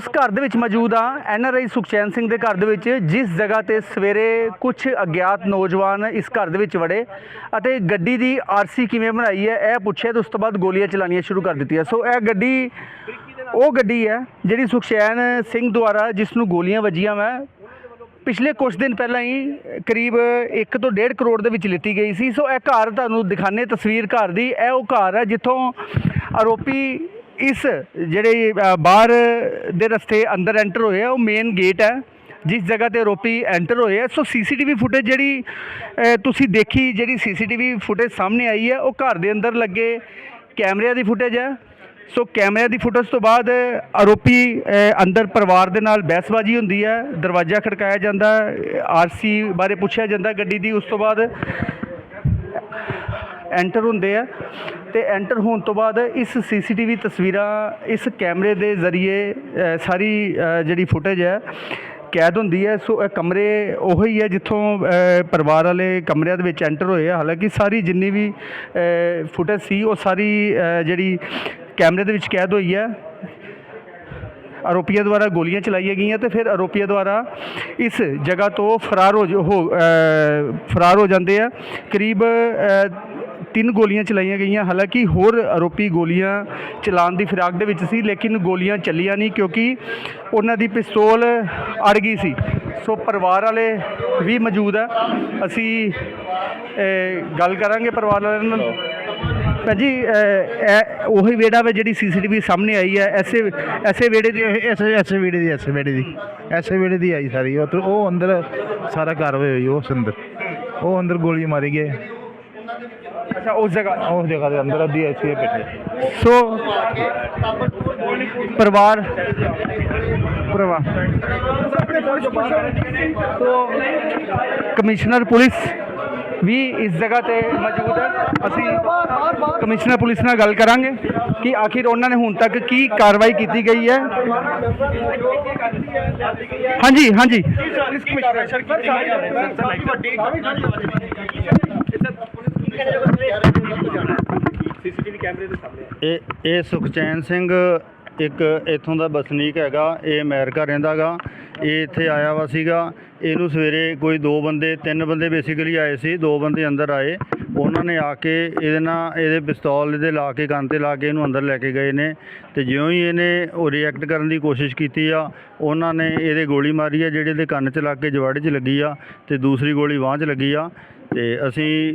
ਉਸ ਘਰ ਦੇ ਵਿੱਚ ਮੌਜੂਦ ਆ ਆਈ ਸੁਖਚੈਨ ਸਿੰਘ ਦੇ ਘਰ ਦੇ ਵਿੱਚ, ਜਿਸ ਜਗ੍ਹਾ ਤੇ ਸਵੇਰੇ ਕੁਝ ਅਗਿਆਤ ਨੌਜਵਾਨ ਇਸ ਘਰ ਦੇ ਵਿੱਚ ਵੜੇ ਅਤੇ ਗੱਡੀ ਦੀ ਆਰਸੀ ਕਿਵੇਂ ਬਣਾਈ ਹੈ, ਇਹ ਪੁੱਛਿਆ ਤੇ ਉਸ ਤੋਂ ਬਾਅਦ ਗੋਲੀਆਂ ਚਲਾਉਣੀਆਂ ਸ਼ੁਰੂ ਕਰ ਦਿੱਤੀਆਂ। ਸੋ ਇਹ ਗੱਡੀ, ਉਹ ਗੱਡੀ ਹੈ ਜਿਹੜੀ ਸੁਖਚੈਨ ਸਿੰਘ ਦੁਆਰਾ ਜਿਸ ਨੂੰ ਗੋਲੀਆਂ ਵੱਜੀਆਂ ਵਾ, ਪਿਛਲੇ ਕੁਝ ਦਿਨ ਪਹਿਲਾਂ ਹੀ ਕਰੀਬ 1 ਤੋਂ 1.5 ਕਰੋੜ ਦੇ ਵਿੱਚ ਲਿੱਤੀ ਗਈ ਸੀ। ਸੋ ਇਹ ਘਰ ਤੁਹਾਨੂੰ ਦਿਖਾਣੇ ਤਸਵੀਰ ਘਰ ਦੀ। ਇਹ ਉਹ ਘਰ ਹੈ ਜਿੱਥੋਂ ਆਰੋਪੀ ਇਸ ਜਿਹੜੇ ਬਾਹਰ ਦੇ ਰਸਤੇ ਅੰਦਰ ਐਂਟਰ ਹੋਏ ਆ, ਉਹ ਮੇਨ ਗੇਟ ਹੈ। ਜਿਸ ਜਗ੍ਹਾ ਤੇ ਆਰੋਪੀ ਐਂਟਰ ਹੋਏ ਆ। ਸੋ ਸੀਸੀਟੀਵੀ ਫੁਟੇਜ ਜਿਹੜੀ ਤੁਸੀਂ ਦੇਖੀ, ਜਿਹੜੀ ਸੀਸੀਟੀਵੀ ਫੁਟੇਜ ਸਾਹਮਣੇ ਆਈ ਹੈ, ਉਹ ਘਰ ਦੇ ਅੰਦਰ ਲੱਗੇ ਕੈਮਰਿਆਂ ਦੀ ਫੁਟੇਜ ਹੈ। ਸੋ ਕੈਮਰਿਆਂ ਦੀ ਫੁਟੇਜ ਤੋਂ ਬਾਅਦ ਆਰੋਪੀ ਅੰਦਰ ਪਰਿਵਾਰ ਦੇ ਨਾਲ ਬਹਿਸਬਾਜ਼ੀ ਹੁੰਦੀ ਹੈ। ਦਰਵਾਜ਼ਾ ਖੜਕਾਇਆ ਜਾਂਦਾ ਆਰਸੀ ਬਾਰੇ ਪੁੱਛਿਆ ਜਾਂਦਾ ਗੱਡੀ ਦੀ। ਉਸ ਤੋਂ ਬਾਅਦ ਐਂਟਰ ਹੁੰਦੇ ਆ ਤੇ ਐਂਟਰ ਹੋਣ ਤੋਂ ਬਾਅਦ ਇਸ ਸੀਸੀਟੀਵੀ ਤਸਵੀਰਾਂ ਇਸ ਕੈਮਰੇ ਦੇ ਜ਼ਰੀਏ ਸਾਰੀ ਜਿਹੜੀ ਫੁਟੇਜ ਹੈ, ਕੈਦ ਹੁੰਦੀ ਹੈ। ਸੋ ਇਹ ਕਮਰੇ ਉਹੀ ਹੈ ਜਿੱਥੋਂ ਪਰਿਵਾਰ ਵਾਲੇ ਕਮਰਿਆਂ ਦੇ ਵਿੱਚ ਐਂਟਰ ਹੋਏ ਆ। ਹਾਲਾਂਕਿ ਸਾਰੀ ਜਿੰਨੀ ਵੀ ਫੁਟੇਜ ਸੀ, ਉਹ ਸਾਰੀ ਜਿਹੜੀ ਕੈਮਰੇ ਦੇ ਵਿੱਚ ਕੈਦ ਹੋਈ ਹੈ। ਆਰੋਪੀਆਂ ਦੁਆਰਾ ਗੋਲੀਆਂ ਚਲਾਈਆਂ ਗਈਆਂ ਤੇ ਫਿਰ ਆਰੋਪੀਆਂ ਦੁਆਰਾ ਇਸ ਜਗ੍ਹਾ ਤੋਂ ਫਰਾਰ ਹੋ ਜ- ਹੋ ਫਰਾਰ ਹੋ ਜਾਂਦੇ ਆ। ਕਰੀਬ ਤਿੰਨ ਗੋਲੀਆਂ ਚਲਾਈਆਂ ਗਈਆਂ। ਹਾਲਾਂਕਿ ਹੋਰ ਆਰੋਪੀ ਗੋਲੀਆਂ ਚਲਾਉਣ ਦੀ ਫਿਰਾਕ ਦੇ ਵਿੱਚ ਸੀ ਲੇਕਿਨ ਗੋਲੀਆਂ ਚੱਲੀਆਂ ਨਹੀਂ ਕਿਉਂਕਿ ਉਹਨਾਂ ਦੀ ਪਿਸਤੌਲ ਅੜ ਗਈ ਸੀ। ਸੋ ਪਰਿਵਾਰ ਵਾਲੇ ਵੀ ਮੌਜੂਦ ਆ। ਅਸੀਂ ਗੱਲ ਕਰਾਂਗੇ ਪਰਿਵਾਰ ਵਾਲਿਆਂ ਨਾਲ। ਭਾਜੀ ਅਹ, ਇਹ ਉਹੀ ਵੇੜਾ ਵੇ ਜਿਹੜੀ ਸੀਸੀਟੀਵੀ ਸਾਹਮਣੇ ਆਈ ਹੈ ਐਸੇ ਐਸੇ ਵੇੜੇ ਦੀ ਐਸੇ ਐਸੇ ਵੇੜੇ ਦੀ ਐਸੇ ਵੇੜੇ ਦੀ ਐਸੇ ਵੇੜੇ ਦੀ ਆਈ ਸਾਰੀ। ਉਹ ਉਹ ਅੰਦਰ ਸਾਰਾ ਕਾਰਵਾਈ ਹੋਈ ਉਸ ਅੰਦਰ। ਉਹ ਅੰਦਰ ਗੋਲੀ ਮਾਰੀ ਗਏ ਅੱਛਾ ਉਸ ਜਗ੍ਹਾ ਉਸ ਜਗ੍ਹਾ ਦੇ ਅੰਦਰ ਅੱਧੀ ਐਸੀ ਬੈਠੇ ਸੋ ਪਰਿਵਾਰ ਪਰਿਵਾਰ। ਸੋ ਕਮਿਸ਼ਨਰ ਪੁਲਿਸ ਵੀ ਇਸ ਜਗ੍ਹਾ ਤੇ ਮੌਜੂਦ ਹੈ। ਅਸੀਂ ਕਮਿਸ਼ਨਰ ਪੁਲਿਸ ਨਾਲ ਗੱਲ ਕਰਾਂਗੇ ਕਿ ਆਖਿਰ ਉਹਨਾਂ ਨੇ ਹੁਣ ਤੱਕ ਕੀ ਕਾਰਵਾਈ ਕੀਤੀ ਗਈ ਹੈ। ਹਾਂਜੀ ਹਾਂਜੀ। ਪੁਲਿਸ ਕਮਿਸ਼ਨਰ ਇਹ ਇਹ ਸੁਖਚੈਨ ਸਿੰਘ ਇੱਕ ਇੱਥੋਂ ਦਾ ਵਸਨੀਕ ਹੈਗਾ, ਇਹ ਅਮਰੀਕਾ ਰਹਿੰਦਾਗਾ ਇਹ ਇੱਥੇ ਆਇਆ ਵਾ ਸੀਗਾ। ਇਹਨੂੰ ਸਵੇਰੇ ਕੋਈ ਦੋ ਬੰਦੇ, ਤਿੰਨ ਬੰਦੇ ਬੇਸਿਕਲੀ ਆਏ ਸੀ, ਦੋ ਬੰਦੇ ਅੰਦਰ ਆਏ। ਉਹਨਾਂ ਨੇ ਆ ਕੇ ਇਹਦੇ ਨਾਲ ਇਹਦੇ ਪਿਸਤੌਲ ਇਹਦੇ ਲਾ ਕੇ ਕੰਨ ਤੇ ਲਾ ਕੇ ਇਹਨੂੰ ਅੰਦਰ ਲੈ ਕੇ ਗਏ ਨੇ। ਤੇ ਜਿਉਂ ਹੀ ਇਹਨੇ ਉਹ ਰਿਐਕਟ ਕਰਨ ਦੀ ਕੋਸ਼ਿਸ਼ ਕੀਤੀ ਆ, ਉਹਨਾਂ ਨੇ ਇਹਦੇ ਗੋਲੀ ਮਾਰੀ ਆ, ਜਿਹੜੇ ਇਹਦੇ ਕੰਨ 'ਚ ਲੱਗ ਕੇ ਜਵਾੜੇ 'ਚ ਲੱਗੀ ਆ, ਤੇ ਦੂਸਰੀ ਗੋਲੀ ਬਾਂਹ 'ਚ ਲੱਗੀ ਆ। ਤੇ ਅਸੀਂ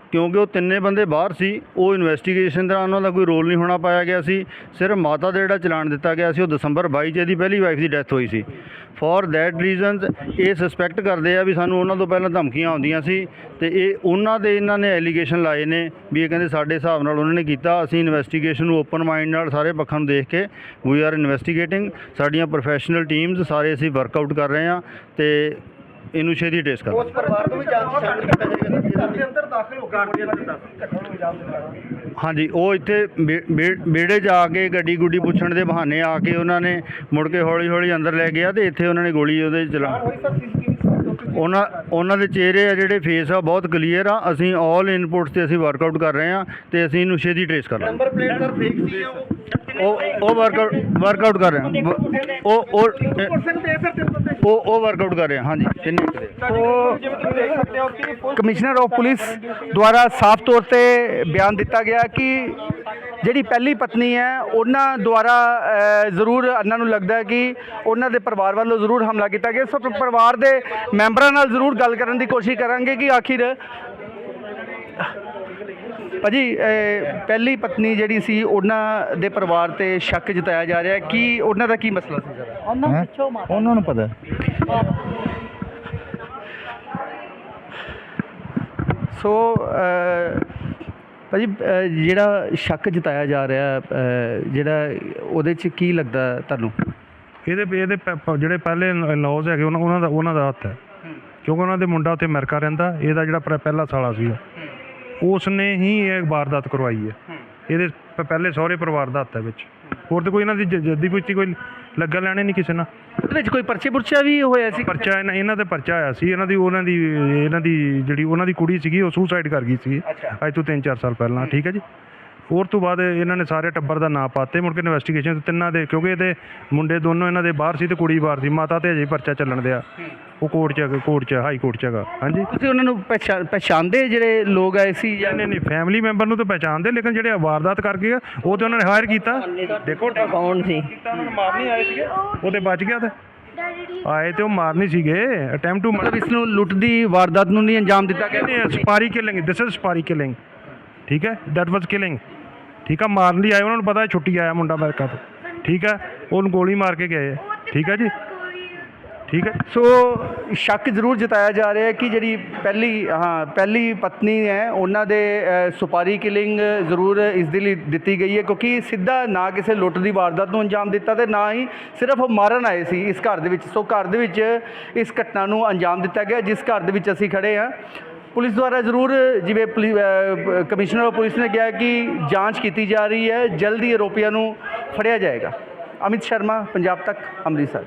ਕਿਉਂਕਿ ਉਹ ਤਿੰਨੇ ਬੰਦੇ ਬਾਹਰ ਸੀ, ਉਹ ਇਨਵੈਸਟੀਗੇਸ਼ਨ ਦੌਰਾਨ ਉਹਨਾਂ ਦਾ ਕੋਈ ਰੋਲ ਨਹੀਂ ਹੋਣਾ ਪਾਇਆ ਗਿਆ ਸੀ। ਸਿਰਫ ਮਾਤਾ ਦਾ ਜਿਹੜਾ ਚਲਾਨ ਦਿੱਤਾ ਗਿਆ ਸੀ, ਉਹ ਦਸੰਬਰ 22 ਚ ਇਹਦੀ ਪਹਿਲੀ ਵਾਈਫ ਦੀ ਡੈਥ ਹੋਈ ਸੀ। ਫॉर ਦੈਟ ਰੀਜ਼ਨਸ ਇਹ ਸਸਪੈਕਟ ਕਰਦੇ ਆ ਵੀ ਸਾਨੂੰ ਉਹਨਾਂ ਤੋਂ ਪਹਿਲਾਂ ਧਮਕੀਆਂ ਆਉਂਦੀਆਂ ਸੀ ਤੇ ਇਹ ਉਹਨਾਂ ਦੇ ਇਹਨਾਂ ਨੇ ਐਲੀਗੇਸ਼ਨ ਲਾਏ ਨੇ ਵੀ ਇਹ ਕਹਿੰਦੇ ਸਾਡੇ ਹਿਸਾਬ ਨਾਲ ਉਹਨਾਂ ਨੇ ਕੀਤਾ। ਅਸੀਂ ਇਨਵੈਸਟੀਗੇਸ਼ਨ ਨੂੰ ਓਪਨ ਮਾਈਂਡ ਨਾਲ ਸਾਰੇ ਪੱਖਾਂ ਨੂੰ ਦੇਖ ਕੇ ਵੀ ਆਰ ਇਨਵੈਸਟੀਗੇਟਿੰਗ ਸਾਡੀਆਂ ਪ੍ਰੋਫੈਸ਼ਨਲ ਟੀਮਸ ਸਾਰੇ ਅਸੀਂ ਵਰਕਆਊਟ ਕਰ ਰਹੇ ਹਾਂ ਤੇ ਇਹਨੂੰ ਛੇਤੀ ਟੇਸਟ ਕਰ ਰਹੇ ਹਾਂ। ਪਰਿਵਾਰ ਨੂੰ ਵੀ ਜਾਣ ਸ਼ਾਮਿਲ ਕੀਤਾ ਜਾਏਗਾ ਦੇ ਅੰਦਰ ਦਾਖਲ ਹੋ ਹਾਂਜੀ ਉਹ ਇੱਥੇ ਬੇ- ਬੇ- ਵਿਹੜੇ 'ਚ ਆ ਕੇ ਗੱਡੀ ਗੁੱਡੀ ਪੁੱਛਣ ਦੇ ਬਹਾਨੇ ਆ ਕੇ ਉਹਨਾਂ ਨੇ ਮੁੜ ਕੇ ਹੌਲੀ ਹੌਲੀ ਅੰਦਰ ਲੈ ਗਿਆ ਤੇ ਇੱਥੇ ਉਹਨਾਂ ਨੇ ਗੋਲੀ ਉਹਦੇ ਚਲਾ ਉਹਨਾਂ ਉਹਨਾਂ ਦੇ ਚਿਹਰੇ ਆ ਜਿਹੜੇ ਫੇਸ ਆ ਬਹੁਤ ਕਲੀਅਰ ਆ। ਅਸੀਂ ਆਲ ਇਨਪੁਟਸ ਤੇ ਅਸੀਂ ਵਰਕਆਊਟ ਕਰ ਰਹੇ ਆ ਤੇ ਅਸੀਂ ਇਹਨੂੰ ਛੇਤੀ ਟ੍ਰੇਸ ਕਰ ਲਾਂਗੇ। ਪਲੇਟ ਸਰ ਫੇਕ ਸੀ ਉਹ। ਉਹ ਵਰਕਆਊਟ ਵਰਕਆਊਟ ਕਰ ਰਹੇ ਆ ਉਹ ਉਹ ਉਹ ਉਹ ਵਰਕਆਊਟ ਕਰ ਰਹੇ ਆ ਹਾਂਜੀ ਤਿੰਨੇ ਦੇ। ਸੋ ਕਮਿਸ਼ਨਰ ਆਫ ਪੁਲਿਸ ਦੁਆਰਾ ਸਾਫ਼ ਤੌਰ ਤੇ ਬਿਆਨ ਦਿੱਤਾ ਗਿਆ ਕਿ ਜਿਹੜੀ ਪਹਿਲੀ ਪਤਨੀ ਹੈ ਉਹਨਾਂ ਦੁਆਰਾ ਜ਼ਰੂਰ ਉਹਨਾਂ ਨੂੰ ਲੱਗਦਾ ਹੈ ਕਿ ਉਹਨਾਂ ਦੇ ਪਰਿਵਾਰ ਵੱਲੋਂ ਜ਼ਰੂਰ ਹਮਲਾ ਕੀਤਾ ਗਿਆ। ਸੋ ਪਰਿਵਾਰ ਦੇ ਮੈਂਬਰਾਂ ਨਾਲ ਜ਼ਰੂਰ ਗੱਲ ਕਰਨ ਦੀ ਕੋਸ਼ਿਸ਼ ਕਰਾਂਗੇ ਕਿ ਆਖਿਰ ਭਾਜੀ ਪਹਿਲੀ ਪਤਨੀ ਜਿਹੜੀ ਸੀ ਉਹਨਾਂ ਦੇ ਪਰਿਵਾਰ ਤੇ ਸ਼ੱਕ ਜਤਾਇਆ ਜਾ ਰਿਹਾ ਹੈ। ਕਿ ਉਹਨਾਂ ਦਾ ਕੀ ਮਸਲਾ ਸੀ ਜ਼ਰਾ? ਉਹਨਾਂ ਨੂੰ ਪਤਾ ਸੋ ਭਾਜੀ ਜਿਹੜਾ ਸ਼ੱਕ ਜਤਾਇਆ ਜਾ ਰਿਹਾ ਜਿਹੜਾ ਉਹਦੇ ਚ ਕੀ ਲੱਗਦਾ ਤੁਹਾਨੂੰ? ਇਹਦੇ ਇਹਦੇ ਜਿਹੜੇ ਪਹਿਲੇ ਲੌਜ਼ ਹੈਗੇ ਉਹਨਾਂ ਉਹਨਾਂ ਦਾ ਉਹਨਾਂ ਦਾ ਹੱਥ ਹੈ। ਕਿਉਂਕਿ ਉਹਨਾਂ ਦੇ ਮੁੰਡਾ ਉੱਥੇ ਅਮਰੀਕਾ ਰਹਿੰਦਾ ਇਹਦਾ ਜਿਹੜਾ ਪਹਿ- ਪਹਿਲਾ ਸਾਲਾ ਸੀ ਉਸ ਨੇ ਹੀ ਇਹ ਵਾਰਦਾਤ ਕਰਵਾਈ ਹੈ। ਇਹਦੇ ਪਹਿਲੇ ਸਹੁਰੇ ਪਰਿਵਾਰ ਦਾ ਹੱਥ ਹੈ ਵਿੱਚ। ਹੋਰ ਤਾਂ ਕੋਈ ਇਹਨਾਂ ਦੀ ਜ- ਜੱਦੀ ਪੁੱਛੀ ਕੋਈ ਲੱਗਾ ਲੈਣੇ ਨਹੀਂ ਕਿਸੇ ਨਾਲ। ਉਹਦੇ ਵਿੱਚ ਕੋਈ ਪਰਚੇ ਪੁਰਚਾ ਵੀ ਹੋਇਆ ਸੀ? ਪਰਚਾ ਇਹਨਾਂ ਇਹਨਾਂ ਤੇ ਪਰਚਾ ਆਇਆ ਸੀ। ਇਹਨਾਂ ਦੀ ਉਹਨਾਂ ਦੀ ਇਹਨਾਂ ਦੀ ਜਿਹੜੀ ਉਹਨਾਂ ਦੀ ਕੁੜੀ ਸੀਗੀ ਉਹ ਸੁਸਾਈਡ ਕਰ ਗਈ ਸੀ ਅੱਛਾ। ਅੱਜ ਤੋਂ 3-4 ਸਾਲ ਪਹਿਲਾਂ। ਠੀਕ ਹੈ ਜੀ? ਹੋਰ ਤੋਂ ਬਾਅਦ ਇਹਨਾਂ ਨੇ ਸਾਰੇ ਟੱਬਰ ਦਾ ਨਾਂ ਪਾਤੇ ਮੁੜ ਕੇ ਇਨਵੈਸਟੀਗੇਸ਼ਨ ਤਿੰਨਾਂ ਦੇ ਕਿਉਂਕਿ ਇਹਦੇ ਮੁੰਡੇ ਦੋਨੋਂ ਇਹਨਾਂ ਦੇ ਬਾਹਰ ਸੀ ਤੇ ਕੁੜੀ ਬਾਹਰ ਸੀ ਮਾਤਾ ਤੇ ਅਜੇ ਪਰਚਾ ਚੱਲਣ ਦਿਆ। ਉਹ ਕੋਰਟ 'ਚ ਕੋਰਟ 'ਚ ਹਾਈ ਕੋਰਟ 'ਚ ਹੈਗਾ। ਹਾਂਜੀ? ਤੁਸੀਂ ਉਹਨਾਂ ਨੂੰ ਪਛਾਣਦੇ ਜਿਹੜੇ ਲੋਕ ਆਏ ਸੀ ਜਾਂ ਨਹੀਂ ਨਹੀਂ ਫੈਮਿਲੀ ਮੈਂਬਰ ਨੂੰ ਤਾਂ ਪਹਿਚਾਣਦੇ ਲੇਕਿਨ ਜਿਹੜੇ ਵਾਰਦਾਤ ਕਰ ਗਏ ਆ ਉਹ ਤੇ ਉਹਨਾਂ ਨੇ ਹਾਇਰ ਕੀਤਾ। ਦੇਖੋ ਕੌਣ ਸੀ? ਕੀਤਾ ਉਹਨਾਂ ਨੂੰ ਮਾਰ ਨਹੀਂ ਆਏ ਸੀਗੇ। ਉਹ ਤੇ ਬਚ ਗਿਆ ਤੇ। ਆਏ ਤੇ ਉਹ ਮਾਰ ਨਹੀਂ ਸੀਗੇ ਅਟੈਂਪਟ ਟੂ ਮਤਲਬ ਇਸ ਨੂੰ ਲੁੱਟ ਦੀ ਵਾਰਦਾਤ ਨੂੰ ਨਹੀਂ ਅੰਜਾਮ ਦਿੱਤਾ ਕਹਿੰਦੇ supari killing this is supari killing ਠੀਕ ਹੈ? ਦੈਟ ਵਾਸ ਕਿਲਿੰਗ ਠੀਕ ਆ, ਮਾਰਨ ਲਈ ਆਏ, ਉਹਨਾਂ ਨੂੰ ਪਤਾ ਛੁੱਟੀ ਆਇਆ ਮੁੰਡਾ ਅਮਰੀਕਾ ਤੋਂ। ਠੀਕ ਹੈ, ਉਹਨੂੰ ਗੋਲੀ ਮਾਰ ਕੇ ਗਏ। ਠੀਕ ਹੈ ਜੀ? ਠੀਕ ਹੈ। ਸੋ ਸ਼ੱਕ ਜ਼ਰੂਰ ਜਤਾਇਆ ਜਾ ਰਿਹਾ ਹੈ ਕਿ ਜਿਹੜੀ ਪਹਿਲੀ, ਹਾਂ, ਪਹਿਲੀ ਪਤਨੀ ਹੈ, ਉਹਨਾਂ ਦੇ ਸੁਪਾਰੀ ਕਿਲਿੰਗ ਜ਼ਰੂਰ ਇਸ ਦੇ ਲਈ ਦਿੱਤੀ ਗਈ ਹੈ ਕਿਉਂਕਿ ਸਿੱਧਾ ਨਾ ਕਿਸੇ ਲੁੱਟ ਦੀ ਵਾਰਦਾਤ ਨੂੰ ਅੰਜਾਮ ਦਿੱਤਾ ਤੇ ਨਾ ਹੀ ਸਿਰਫ ਮਾਰਨ ਆਏ ਸੀ ਇਸ ਘਰ ਦੇ ਵਿੱਚ। ਸੋ ਘਰ ਦੇ ਵਿੱਚ ਇਸ ਘਟਨਾ ਨੂੰ ਅੰਜਾਮ ਦਿੱਤਾ ਗਿਆ, ਜਿਸ ਘਰ ਦੇ ਵਿੱਚ ਅਸੀਂ ਖੜੇ ਹਾਂ। ਪੁਲਿਸ ਦੁਆਰਾ ਜ਼ਰੂਰ, ਜਿਵੇਂ ਪੁਲਿ- ਕਮਿਸ਼ਨਰ ਆਫ ਪੁਲਿਸ ਨੇ ਕਿਹਾ ਕਿ ਜਾਂਚ ਕੀਤੀ ਜਾ ਰਹੀ ਹੈ, ਜਲਦੀ ਆਰੋਪੀਆਂ ਨੂੰ ਫੜਿਆ ਜਾਏਗਾ। ਅਮਿਤ ਸ਼ਰਮਾ, ਪੰਜਾਬ ਤੱਕ, ਅੰਮ੍ਰਿਤਸਰ।